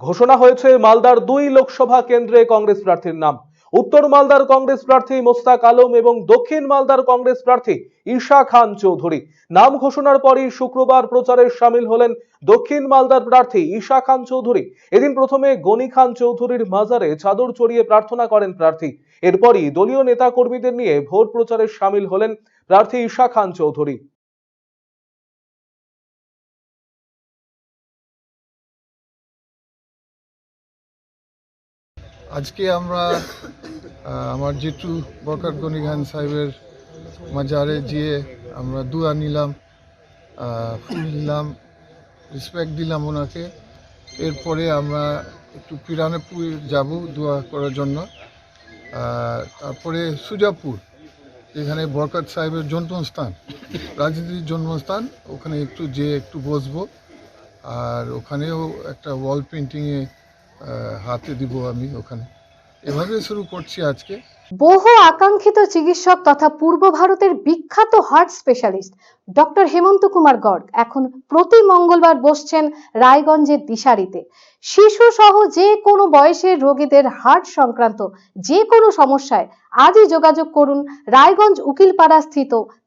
ঘোষণা হয়েছে মালদার দুই লোকসভা কেন্দ্রে কংগ্রেস প্রার্থীর নাম। উত্তর মালদার কংগ্রেস প্রার্থী মোস্তাক আলম এবং দক্ষিণ মালদার কংগ্রেস প্রার্থী ঈশা খান চৌধুরী। নাম ঘোষণার পরই শুক্রবার প্রচারে সামিল হলেন দক্ষিণ মালদার প্রার্থী ঈশা খান চৌধুরী। এদিন প্রথমে গনি খান চৌধুরীর মাজারে চাদর চড়িয়ে প্রার্থনা করেন প্রার্থী। এরপরই দলীয় নেতা কর্মীদের নিয়ে ভোট প্রচারে সামিল হলেন প্রার্থী ঈশা খান চৌধুরী। আজকে আমরা আমার জেঠু বরকার গনি খান সাহেবের মাজারে গিয়ে আমরা দুয়া নিলাম ফুল নিলাম রেসপেক্ট দিলাম ওনাকে। এরপরে আমরা একটু পিরানেপুর যাব দোয়া করার জন্য। তারপরে সুজাপুর যেখানে বরকত সাহেবের জন্মস্থান, রাজনীতির জন্মস্থান। ওখানে একটু যেয়ে একটু বসবো। আর ওখানেও একটা ওয়াল পেন্টিংয়ে হাতে দিব আমি ওখানে। এভাবে শুরু করছি আজকে। বহু আকাঙ্ক্ষিত চিকিৎসক তথা পূর্ব ভারতের বিখ্যাত heart specialist, doctor Hemanta Kumar Garg এখন প্রতি মঙ্গলবার বসছেন রায়গঞ্জের দিশারিতে। শিশু সহ যে কোনো বয়সের রোগীদের হার্ট সংক্রান্ত যে কোনো সমস্যায় আজই যোগাযোগ করুন রায়গঞ্জ উকিলপাড়া স্থিত